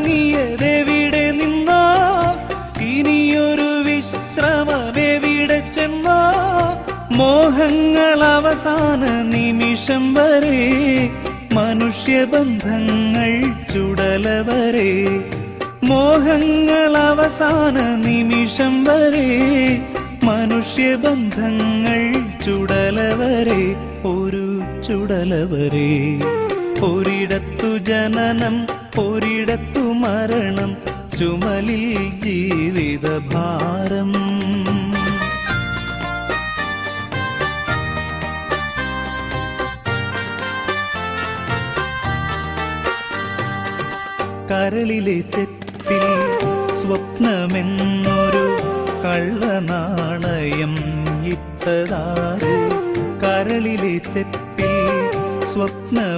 മടങ്ങിയതെവിടെ നിന്നാ? ഇനിയൊരു വിശ്രമമെവിടെ ചെന്നാ? മോഹങ്ങൾ അവസാന നിമിഷം വരെ മനുഷ്യബന്ധങ്ങൾ ചുടല വരെ മോഹങ്ങൾ അവസാന നിമിഷം വരെ മനുഷ്യബന്ധങ്ങൾ ചുടല വരെ ഒരു ചുടല വരെ ഒരിടത്തു ജനനം ഒരിടത്തു മരണം ചുമലിൽ ജീവിതഭാരം. കരളിലെ ചെപ്പിൽ സ്വപ്നമെന്നൊരു കള്ളനാണയം ഇട്ടതാറ്. കരളിലെ ചെപ്പിൽ സ്വപ്നം